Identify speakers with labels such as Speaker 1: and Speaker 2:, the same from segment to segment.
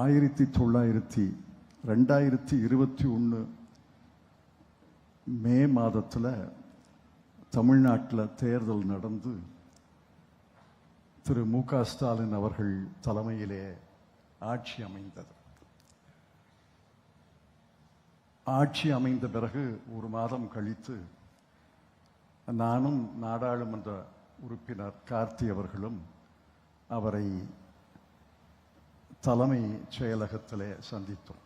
Speaker 1: ஆயிரத்தி தொள்ளாயிரத்தி ரெண்டாயிரத்தி இருபத்தி ஒன்று மே மாதத்தில் தமிழ்நாட்டில் தேர்தல் நடந்து திரு மு க ஸ்டாலின் அவர்கள் தலைமையிலே ஆட்சி அமைந்தது. ஆட்சி அமைந்த பிறகு ஒரு மாதம் கழித்து நானும் நாடாளுமன்ற உறுப்பினர் கார்த்தி அவர்களும் அவரை தலைமை செயலகத்திலே சந்தித்தோம்.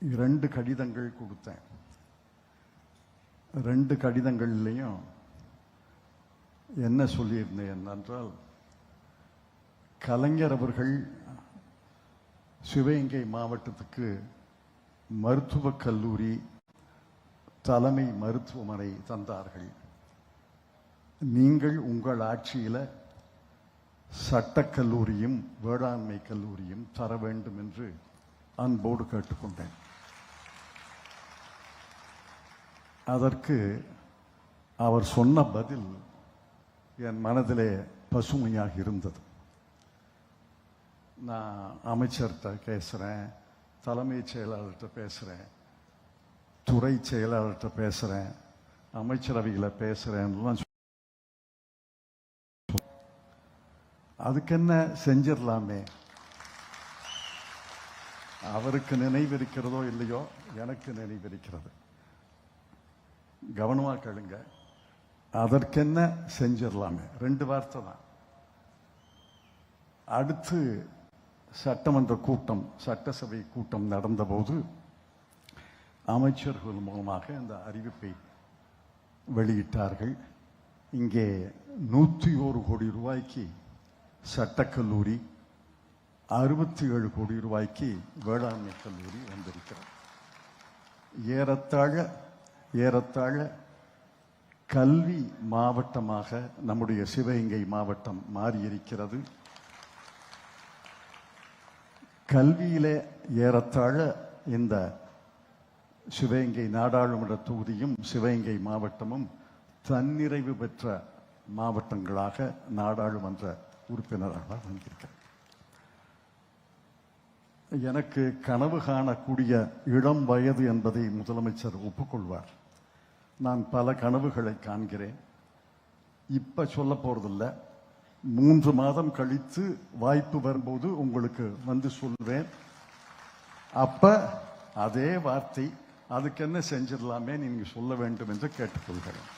Speaker 1: இரண்டு கடிதங்கள் கொடுத்தேன். ரெண்டு கடிதங்கள்லையும் என்ன சொல்லியிருந்தேன் என்னென்றால் கலைஞர் அவர்கள் சிவகங்கை மாவட்டத்துக்கு மருத்துவக் கல்லூரி தலைமை மருத்துவமனை தந்தார்கள். நீங்கள் உங்கள் ஆட்சியில் சட்டக் கல்லூரியும் வேளாண்மை கல்லூரியும் தர வேண்டும் என்று அன்போடு கேட்டுக்கொண்டேன். அதற்கு அவர் சொன்ன பதில் என் மனதிலே பசுமையாக இருந்தது. நான் அமைச்சர்கிட்ட பேசுகிறேன் தலைமைச் செயலாளர்கிட்ட பேசுகிறேன் துறை செயலாளர்கிட்ட பேசுகிறேன் அமைச்சரவையில் பேசுகிறேன்லாம் அதுக்கு என்ன செஞ்சிடலாமே அவருக்கு நினைவிருக்கிறதோ இல்லையோ எனக்கு நினைவிருக்கிறது. கவனமா கேளுங்க. அதற்கென்ன செஞ்சிடலாமே ரெண்டு வார்த்தை தான். அடுத்து சட்டமன்ற கூட்டம் சட்டசபை கூட்டம் நடந்தபோது அமைச்சர்கள் மூலமாக அந்த அறிவிப்பை வெளியிட்டார்கள். இங்கே நூற்றி ஒரு கோடி ரூபாய்க்கு சட்டக்கல்லூரி அறுபத்தி ஏழு கோடி ரூபாய்க்கு வேளாண்மை கல்லூரி வந்திருக்கிறது. ஏறத்தாழ ஏறத்தாழ கல்வி மாவட்டமாக நம்முடைய சிவகங்கை மாவட்டம் மாறியிருக்கிறது. கல்வியிலே ஏறத்தாழ இந்த சிவகங்கை நாடாளுமன்ற தொகுதியும் சிவகங்கை மாவட்டமும் தன்னிறைவு பெற்ற மாவட்டங்களாக நாடாளுமன்ற உறுப்பினராக வந்திருக்கிறேன் எனக்கு கனவு காணக்கூடிய இளம் வயது என்பதை முதலமைச்சர் ஒப்புக்கொள்வார். நான் பல கனவுகளை காண்கிறேன். இப்ப சொல்ல போகிறதில்ல மூன்று மாதம் கழித்து வாய்ப்பு வரும்போது உங்களுக்கு வந்து சொல்வேன். அப்ப அதே வார்த்தை அதுக்கு என்ன செஞ்சிடலாமே நீங்க சொல்ல வேண்டும் என்று கேட்டுக்கொள்கிறேன்.